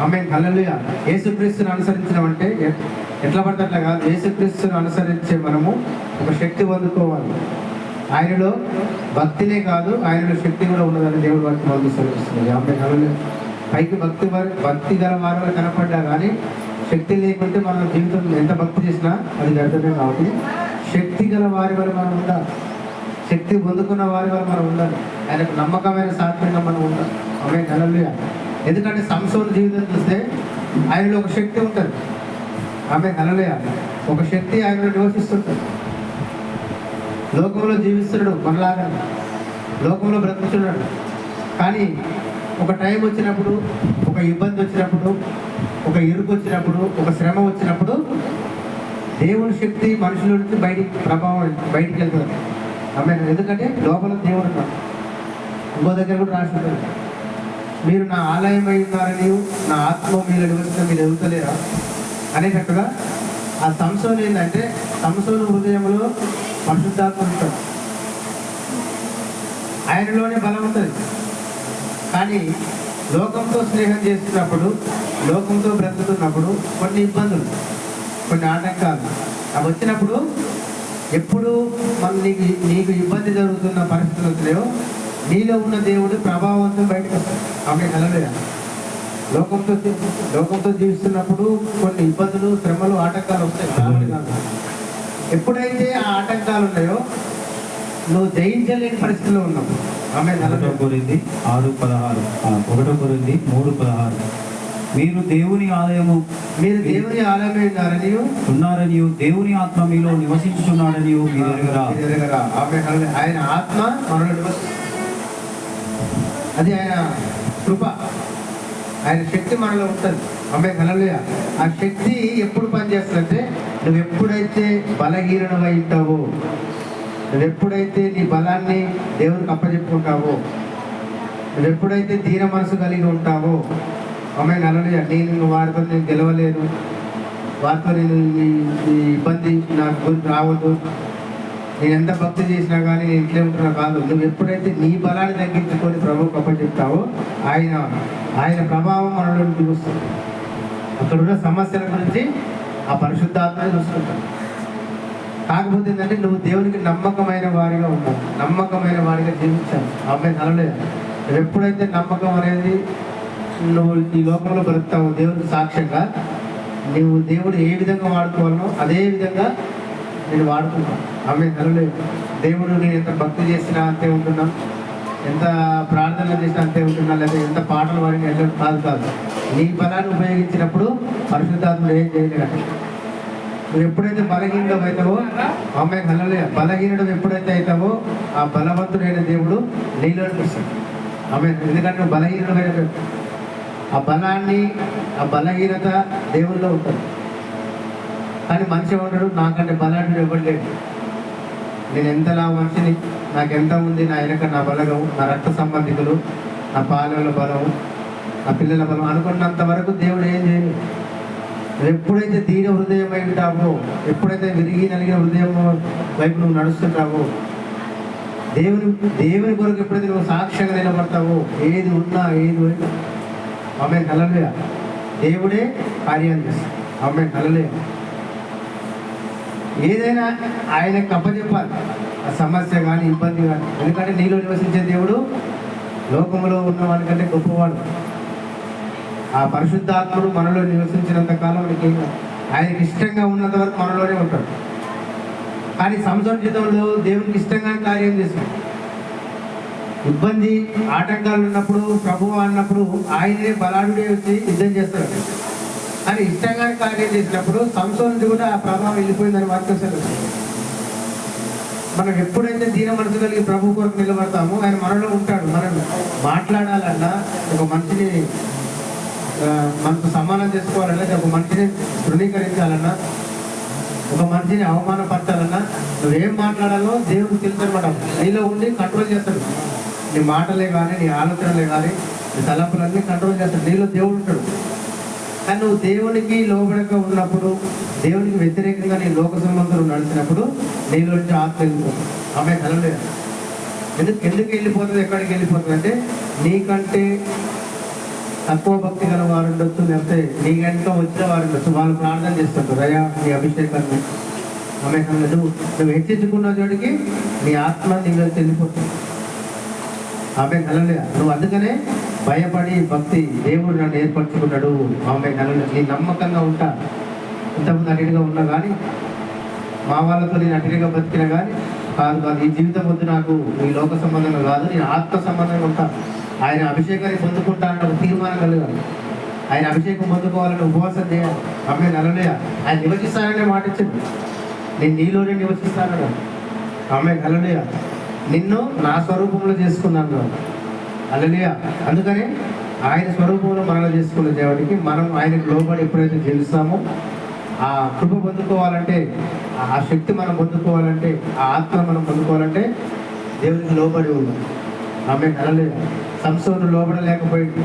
ఆమె హల్లెలూయా. యేసుక్రీస్తుని అనుసరించడం అంటే ఎట్లా పడితే అట్లా కాదు. యేసుక్రీస్తుని అనుసరించే మనము ఒక శక్తి పొందుకోవాలి. ఆయనలో భక్తినే కాదు ఆయనలో శక్తి కూడా ఉన్నదని దేవుడు వారికి మనకు సెలవిస్తుంది ఆమె హల్లెలూయా. పైకి భక్తి వారి భక్తి గల వారిలో కనపడ్డా కానీ శక్తి లేకుంటే మన జీవితం ఎంత భక్తి చేసినా అది వ్యర్థమే కాబట్టి శక్తి గల వారి వల్ల మనం ఉండాలి. శక్తి పొందుకున్న వారి వారు మనం ఉండాలి. ఆయనకు నమ్మకమైన సాత్వికంగా మనం ఉండాలి. ఆమె హల్లెలూయా. ఎందుకంటే సంసోన్ జీవితం చూస్తే ఆయనలో ఒక శక్తి ఉంటుంది. ఆమె హల్లెలూయా ఒక శక్తి ఆయనలో నివసిస్తుంటుంది. లోకంలో జీవిస్తున్నాడు మనలాగా. లోకంలో బ్రతుకుతున్నాడు. కానీ ఒక టైం వచ్చినప్పుడు ఒక ఇబ్బంది వచ్చినప్పుడు ఒక ఇరుకు వచ్చినప్పుడు ఒక శ్రమ వచ్చినప్పుడు దేవుని శక్తి మనుషుల నుంచి బయటికి ప్రభావం బయటికి వెళ్తుంది. ఆమె ఎందుకంటే లోపల దేవుడు ఇంకో దగ్గర కూడా రాసి ఉంటుంది. మీరు నా ఆలయం అయి ఉన్నారని నా ఆత్మ మీరు నివసించిన మీరు ఎదుగుతలేరా? అనేటట్టుగా ఆ సంసోన్ ఏంటంటే సంసోను హృదయంలో పరిశుద్ధాత్మ ఉంటుంది ఆయనలోనే బలం ఉంటుంది. కానీ లోకంతో స్నేహం చేస్తున్నప్పుడు లోకంతో బ్రతుకుతున్నప్పుడు కొన్ని ఇబ్బందులు కొన్ని ఆటంకాలు. అవి వచ్చినప్పుడు ఎప్పుడు మన నీకు నీకు ఇబ్బంది జరుగుతున్న పరిస్థితులు వచ్చినాయో నీలో ఉన్న దేవుడు ప్రభావంతో బయటకు వస్తాడు. ఆమె కలలేదా లోకంతో లోకంతో జీవిస్తున్నప్పుడు కొన్ని ఇబ్బందులు శ్రమలు ఆటంకాలు వస్తాయి. ఎప్పుడైతే ఆ ఆటంకాలు ఉన్నాయో నువ్వు జయించలేని పరిస్థితిలో ఉన్నావు. ఆమె ఒకటో కొరింది ఆరు పదహారు. ఒకటో కొరింది మూడు పదహారు. మీరు దేవుని ఆలయము మీరు దేవుని ఆలయమే ఉన్నారని ఉన్నారని దేవుని ఆత్మ మీలో మీరు ఎరుగరా హల్లెలూయా. ఆయన ఆత్మ మనలో అది ఆయన కృప. ఆయన శక్తి మనలో ఉంటుంది. ఆమె కలలుయ ఆ శక్తి ఎప్పుడు పనిచేస్తుందంటే నువ్వు ఎప్పుడైతే బలహీనమై ఉంటావో నువ్వు ఎప్పుడైతే నీ బలాన్ని దేవునికి అప్పచెప్పుకుంటావో నువ్వు ఎప్పుడైతే ధీర మనసు కలిగి ఉంటావో ఆమె నలలుయ నేను వారితో నేను గెలవలేదు వారితో నేను ఇబ్బంది నాకు రావద్దు. నేను ఎంత భక్తి చేసినా కానీ నేను ఇట్లే ఉంటున్నా కాదు. నువ్వు ఎప్పుడైతే నీ బలాన్ని తగ్గించుకొని ప్రభువుకి అప్పచెప్తావో ఆయన ఆయన ప్రభావం మనలో చూస్తుంది అక్కడ ఉన్న సమస్యల గురించి ఆ పరిశుద్ధాత్మ చూసుకుంటాను కాకపోతే ఏంటంటే నువ్వు దేవునికి నమ్మకమైన వారిగా ఉన్నావు. నమ్మకమైన వారిగా జీవించావు. అమ్మాయి నలలేదు నువ్వు ఎప్పుడైతే నమ్మకం అనేది నువ్వు ఈ లోకంలో బ్రతుకుతావు దేవునికి సాక్ష్యంగా నువ్వు దేవుడు ఏ విధంగా వాడుకోవాలనో అదే విధంగా నేను వాడుతున్నాను ఆమె నలలేదు దేవుడు నేను ఎంత భక్తి చేసినా అంతే ఉంటున్నా. ఎంత ప్రార్థన చేసినా అంతే ఉంటున్నా. లేదా ఎంత పాటలు వాడిన వెళ్ళడం కాదు కాదు. నీ బలాన్ని ఉపయోగించినప్పుడు పరిశుద్ధాత్ముడు ఏం చేయలేడు నువ్వు ఎప్పుడైతే బలహీనం అవుతావో అమ్మాయి కలలే బలహీనుడు ఎప్పుడైతే అవుతావో ఆ బలవంతుడైన దేవుడు నీలో అనిపిస్తాడు ఆమె ఎందుకంటే నువ్వు బలహీనమైన ఆ బలాన్ని ఆ బలహీనత దేవుల్లో ఉంటుంది. కానీ మనిషి ఉంటాడు నాకంటే బలాన్ని ఎవరు లేడు. నేను ఎంతలా మనిషిని నాకు ఎంత ఉంది నా వెనక నా బలగం నా రక్త సంబంధికులు నా పాలల బలం నా పిల్లల బలం అనుకున్నంత వరకు దేవుడు ఏం చేయలేదు ఎప్పుడైతే దీన హృదయం అయి ఉంటావో ఎప్పుడైతే విరిగి నలిగిన హృదయం వైపు నువ్వు నడుస్తుంటావో దేవుని దేవుని కొరకు ఎప్పుడైతే నువ్వు సాక్ష్యంగా నిలబడతావో ఏది ఉన్నా ఏది ఆమె నలలే దేవుడే కార్యం చేస్తాడు. ఆమె కలలే ఏదైనా ఆయనకు కప్పచెప్పాలి ఆ సమస్య కానీ ఇబ్బంది కానీ ఎందుకంటే నీలో నివసించే దేవుడు లోకంలో ఉన్న వాడికంటే గొప్పవాడు. ఆ పరిశుద్ధాత్ముడు మనలో నివసించినంత కాలం మనకి ఆయనకి ఇష్టంగా ఉన్నంత వరకు మనలోనే ఉంటాడు. కానీ సంసార దేవునికి ఇష్టంగా కార్యం చేస్తాడు. ఇబ్బంది ఆటంకాలు ఉన్నప్పుడు ప్రభువు అన్నప్పుడు ఆయనే బలాడుడే వచ్చి యుద్ధం చేస్తాడు. కానీ ఇష్టంగా కార్యం చేసినప్పుడు సంసోనుడి కూడా ఆ ప్రభావం వెళ్ళిపోయిందని వాక్యం మనం ఎప్పుడైతే దీన మనసు కలిగి ప్రభు కొరకు నిలబడతామో ఆయన మనలో ఉంటాడు. మనం మాట్లాడాలన్నా ఒక మనిషిని మనకు సమానం చేసుకోవాలన్నా ఒక మనిషిని తృణీకరించాలన్నా ఒక మనిషిని అవమానపరచాలన్నా నువ్వేం మాట్లాడాలో దేవుడికి తెలుసనమాట నీలో ఉండి కంట్రోల్ చేస్తాడు. నీ మాటలే కానీ నీ ఆలోచనలే కానీ నీ తలంపులన్నీ కంట్రోల్ చేస్తాడు. నీలో దేవుడు ఉంటాడు. కానీ నువ్వు దేవునికి లోబడక ఉన్నప్పుడు దేవునికి వ్యతిరేకంగా నేను లోక సంబంధం నడిచినప్పుడు నీలో నుంచి ఆత్మ ఆమె కలలేదు ఎందుకు ఎందుకు వెళ్ళిపోతుంది? ఎక్కడికి వెళ్ళిపోతుంది? అంటే నీకంటే తక్కువ భక్తి గల వారు ఉండొచ్చు లేకపోతే నీకంటే వచ్చిన వారు ఉండొచ్చు వాళ్ళు ప్రార్థన చేస్తుంటారు అయ్యా నీ అభిషేకాన్ని ఆమె నువ్వు నువ్వు హెచ్చించుకున్న చోటికి నీ ఆత్మ నీలో వెళ్ళిపోతుంది ఆమె కలలేదు నువ్వు అందుకనే భయపడి భక్తి దేవుడు నన్ను ఏర్పరచుకున్నాడు. ఆమె నన్ను నీ నమ్మకంగా ఉంటా. ఇంతకుముందు అటుగా ఉన్నా కానీ మా వాళ్ళతో నేను అటుగా బతికినా కానీ కాదు కాదు ఈ జీవితం వద్దు నాకు. ఈ లోక సంబంధంగా కాదు నేను ఆత్మ సంబంధంగా ఉంటా. ఆయన అభిషేకాన్ని పొందుకుంటానని ఒక తీర్మానం కలగాలి. ఆయన అభిషేకం పొందుకోవాలని ఉపవాసం చేయాలి ఆమె నలలేయ ఆయన నివసిస్తాననే మాట ఇచ్చింది నేను నీలోనే నివసిస్తాను ఆమె నలలేయ నిన్ను నా స్వరూపంలో చేసుకున్నాను. అలలియ అందుకని ఆయన స్వరూపంలో మనలో చేసుకున్న దేవుడికి మనం ఆయనకు లోబడి ఎప్పుడైతే తెలుస్తామో ఆ కృప పొందుకోవాలంటే ఆ శక్తి మనం పొందుకోవాలంటే ఆ ఆత్మ మనం పొందుకోవాలంటే దేవునికి లోబడి ఉన్నాం ఆమె అలలే సంస్థను లోబడలేకపోయింది